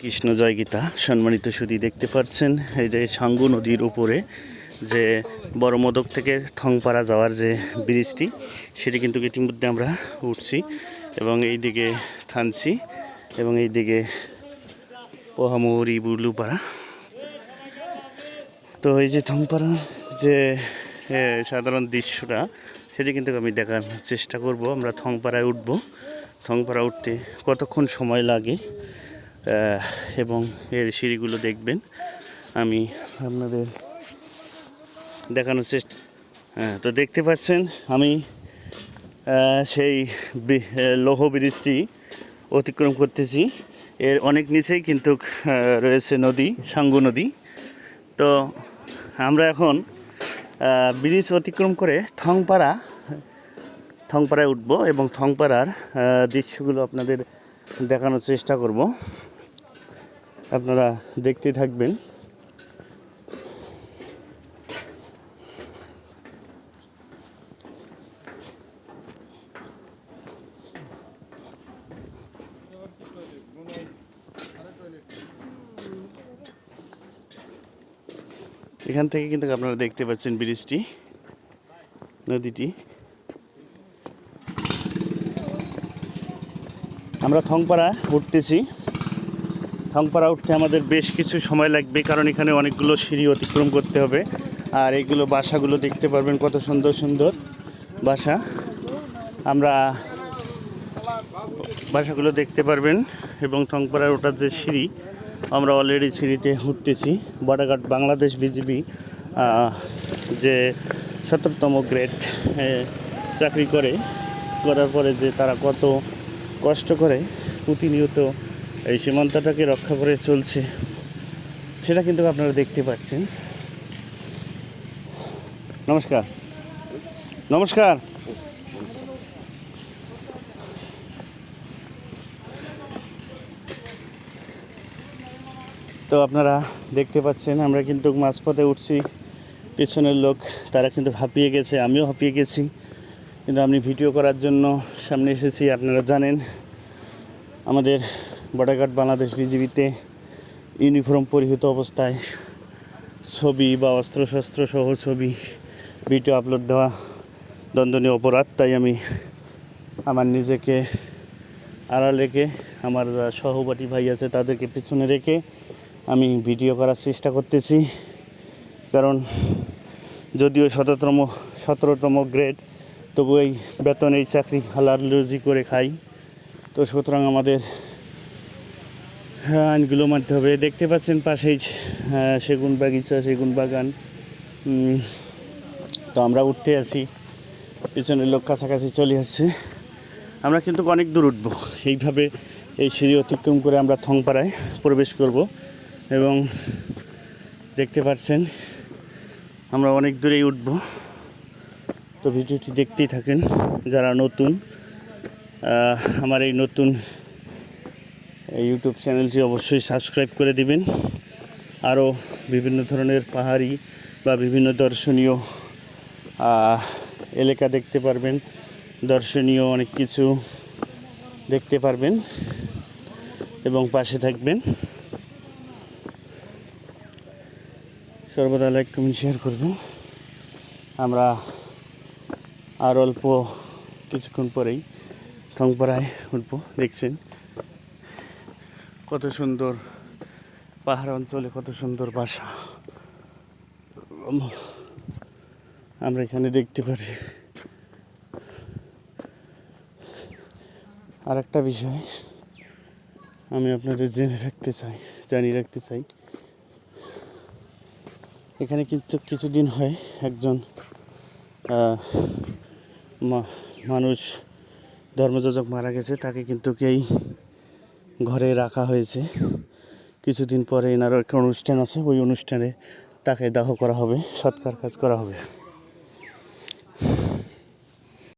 কৃষ্ণ জয় গীতা, সম্মানিত সুদী দেখতে পাচ্ছেন। এই যে সাঙ্গু নদীর উপরে যে বড় মদক থেকে থংপাড়া যাওয়ার যে ব্রিজটি, সেটি কিন্তু ইতিমধ্যে আমরা উঠছি এবং এই দিকে থানছি এবং এই দিকে পোহামুহুরি বুলুপাড়া। তো এই যে থংপাড়ার যে সাধারণ দৃশ্যটা, সেটি কিন্তু আমি দেখার চেষ্টা করব। আমরা থংপাড়ায় উঠব। থংপাড়া উঠতে কতক্ষণ সময় লাগে? এবং এর সিঁড়িগুলো দেখবেন। আমি আপনাদের দেখানোর চেষ্টা হ্যাঁ তো দেখতে পাচ্ছেন, আমি সেই লৌহ ব্রিজটি অতিক্রম করতেছি। এর অনেক নিচেই কিন্তু রয়েছে নদী, সাঙ্গু নদী। তো আমরা এখন ব্রিজ অতিক্রম করে থংপাড়া, থংপাড়ায় উঠবো এবং থংপাড়ার দৃশ্যগুলো আপনাদের দেখানোর চেষ্টা করব। আপনারা দেখতেই থাকবেন। এখান থেকে কিন্তু আপনারা দেখতে পাচ্ছেন ব্রিজটি নদীটি। আমরা থংপাড়া উঠতেছি। থংপাড়া উঠতে আমাদের বেশ কিছু সময় লাগবে, কারণ এখানে অনেকগুলো সিঁড়ি অতিক্রম করতে হবে। আর এইগুলো বাসাগুলো দেখতে পারবেন কত সুন্দর সুন্দর বাসা। আমরা বাসাগুলো দেখতে পারবেন এবং থংপাড়ার ওটার যে সিঁড়ি, আমরা অলরেডি সিঁড়িতে উঠতেছি। বর্ডারঘাট বাংলাদেশ বিজিবি যে সতেরোতম গ্রেড চাকরি করে, করার পরে যে তারা কত কষ্ট করে প্রতিনিয়ত এই সীমান্তটাকে রক্ষা করে চলছে। সেটা কিন্তু আপনারা দেখতে পাচ্ছেন। নমস্কার। নমস্কার। তো আপনারা দেখতে পাচ্ছেন, আমরা কিন্তু মাঝপথে উঠছি। পেছনের লোক, তারা কিন্তু হাঁপিয়ে গেছে, আমিও হাঁপিয়ে গেছি। কিন্তু আমি ভিডিও করার জন্য সামনে এসেছি, আপনারা জানেন। আমাদের বর্ডারঘাট বাংলাদেশ বিজিবিতে ইউনিফর্ম পরিহিত অবস্থায় ছবি বা অস্ত্রশস্ত্র সহ ছবি, ভিডিও আপলোড দেওয়া দণ্ডনীয় অপরাধ। তাই আমি আমার নিজেকে আড়াল রেখে আমার সহপাঠী ভাই আছে তাদেরকে পিছনে রেখে আমি ভিডিও করার চেষ্টা করতেছি। কারণ যদিও শততম সতেরোতম গ্রেড তবু এই বেতন, এই চাকরি হালাল রুজি করে খাই। তো সুতরাং আমাদের আইনগুলো মানতে হবে দেখতে পাচ্ছেন পাশেই সেগুন বাগিচা, সেগুন বাগান। তো আমরা উঠতে আছি। পিছনের লোক কাছাকাছি চলে আসছে। আমরা কিন্তু অনেক দূর উঠবো। সেইভাবে এই সিঁড়ি অতিক্রম করে আমরা থংপাড়ায় প্রবেশ করব এবং দেখতে পাচ্ছেন, আমরা অনেক দূরেই উঠব। তো ভিডিওটি দেখতেই থাকেন, যারা নতুন আমার এই নতুন ইউটিউব চ্যানেলটি অবশ্যই সাবস্ক্রাইব করে দিবেন। আরও বিভিন্ন ধরনের পাহাড়ি বা বিভিন্ন দর্শনীয় এলাকা দেখতে পারবেন। দর্শনীয় অনেক কিছু দেখতে পারবেন এবং পাশে থাকবেন। সর্বদা লাইক কমেন্ট শেয়ার করবেন। আমরা আর অল্প কিছুক্ষণ পরেই থংপাড়ায় উঠবো, দেখছেন? কত সুন্দর পাহাড় অঞ্চলে কত সুন্দর বাসা। আমরা এখানে দেখতে পারি। আর একটা বিষয় আমি আপনাদের জেনে রাখতে চাই, জানিয়ে রাখতে চাই। এখানে কিন্তু কিছুদিন হয় একজন মানুষ, ধর্মযাজক মারা গেছে, তাকে কিন্তু এই ঘরে রাখা হয়েছে। কিছুদিন পরে এনারও একটা অনুষ্ঠান আছে, ওই অনুষ্ঠানে তাকে দাহ করা হবে, সৎকার কাজ করা হবে।